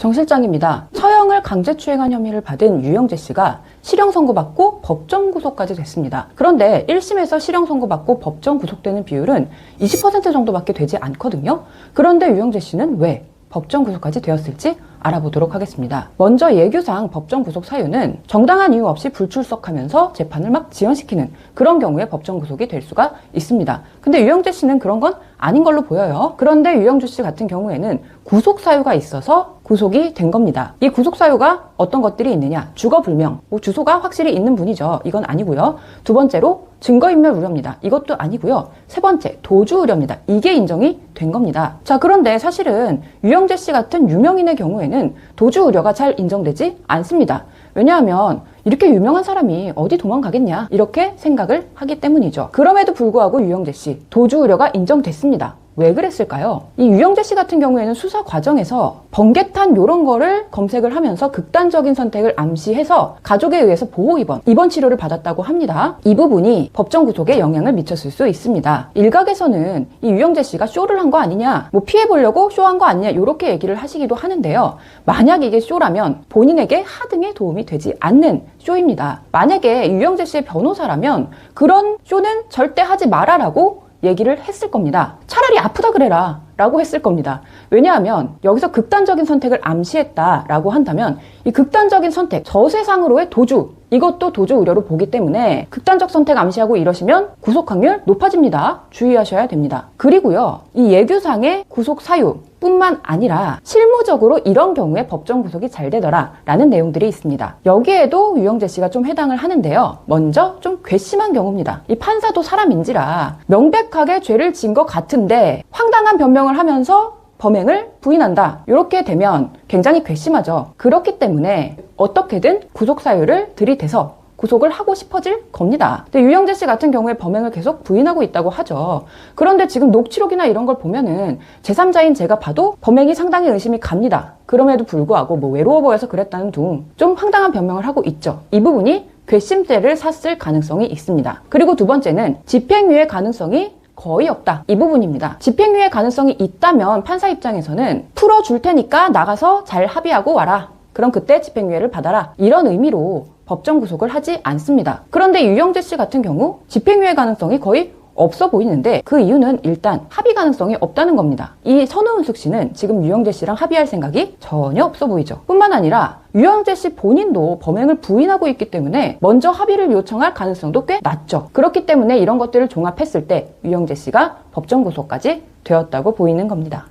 정 실장입니다. 처형을 강제 추행한 혐의를 받은 유영재 씨가 실형 선고받고 법정 구속까지 됐습니다. 그런데 1심에서 실형 선고받고 법정 구속되는 비율은 20% 정도밖에 되지 않거든요. 그런데 유영재 씨는 왜 법정 구속까지 되었을지 알아보도록 하겠습니다. 먼저 예규상 법정 구속 사유는 정당한 이유 없이 불출석하면서 재판을 막 지연시키는 그런 경우에 법정 구속이 될 수가 있습니다. 근데 유영재 씨는 그런 건 아닌 걸로 보여요. 그런데 유영주 씨 같은 경우에는 구속 사유가 있어서 구속이 된 겁니다. 이 구속 사유가 어떤 것들이 있느냐? 주거 불명, 뭐 주소가 확실히 있는 분이죠. 이건 아니고요. 두 번째로 증거인멸 우려입니다. 이것도 아니고요. 세 번째 도주 우려입니다. 이게 인정이 된 겁니다. 자 그런데 사실은 유영재 씨 같은 유명인의 경우에는 도주 우려가 잘 인정되지 않습니다. 왜냐하면 이렇게 유명한 사람이 어디 도망가겠냐 이렇게 생각을 하기 때문이죠. 그럼에도 불구하고 유영재 씨 도주 우려가 인정됐습니다. 왜 그랬을까요? 이 유영재 씨 같은 경우에는 수사 과정에서 번개탄 요런 거를 검색을 하면서 극단적인 선택을 암시해서 가족에 의해서 보호 입원, 입원 치료를 받았다고 합니다. 이 부분이 법정 구속에 영향을 미쳤을 수 있습니다. 일각에서는 이 유영재 씨가 쇼를 한 거 아니냐, 뭐 피해 보려고 쇼한 거 아니냐 이렇게 얘기를 하시기도 하는데요. 만약 이게 쇼라면 본인에게 하등에 도움이 되지 않는 쇼입니다. 만약에 유영재 씨의 변호사라면 그런 쇼는 절대 하지 말아라고 얘기를 했을 겁니다. 차라리 아프다 그래라 라고 했을 겁니다. 왜냐하면 여기서 극단적인 선택을 암시했다 라고 한다면 이 극단적인 선택, 저세상으로의 도주 이것도 도주 우려로 보기 때문에 극단적 선택 암시하고 이러시면 구속 확률 높아집니다. 주의하셔야 됩니다. 그리고요, 이 예규상의 구속 사유 뿐만 아니라 실무적으로 이런 경우에 법정 구속이 잘 되더라 라는 내용들이 있습니다. 여기에도 유영재 씨가 좀 해당을 하는데요. 먼저 좀 괘씸한 경우입니다. 이 판사도 사람인지라 명백하게 죄를 지은 것 같은데 황당한 변 명을 하면서 범행을 부인한다. 이렇게 되면 굉장히 괘씸하죠. 그렇기 때문에 어떻게든 구속 사유를 들이대서 구속을 하고 싶어질 겁니다. 근데 유영재 씨 같은 경우에 범행을 계속 부인하고 있다고 하죠. 그런데 지금 녹취록이나 이런 걸 보면은 제3자인 제가 봐도 범행이 상당히 의심이 갑니다. 그럼에도 불구하고 뭐 외로워 보여서 그랬다는 둥 좀 황당한 변명을 하고 있죠. 이 부분이 괘씸죄를 샀을 가능성이 있습니다. 그리고 두 번째는 집행유예 가능성이 거의 없다. 이 부분입니다. 집행유예 가능성이 있다면 판사 입장에서는 풀어줄 테니까 나가서 잘 합의하고 와라. 그럼 그때 집행유예를 받아라. 이런 의미로 법정 구속을 하지 않습니다. 그런데 유영재 씨 같은 경우 집행유예 가능성이 거의 없어 보이는데 그 이유는 일단 합의 가능성이 없다는 겁니다. 이 선우은숙 씨는 지금 유영재 씨랑 합의할 생각이 전혀 없어 보이죠. 뿐만 아니라 유영재 씨 본인도 범행을 부인하고 있기 때문에 먼저 합의를 요청할 가능성도 꽤 낮죠. 그렇기 때문에 이런 것들을 종합했을 때 유영재 씨가 법정 구속까지 되었다고 보이는 겁니다.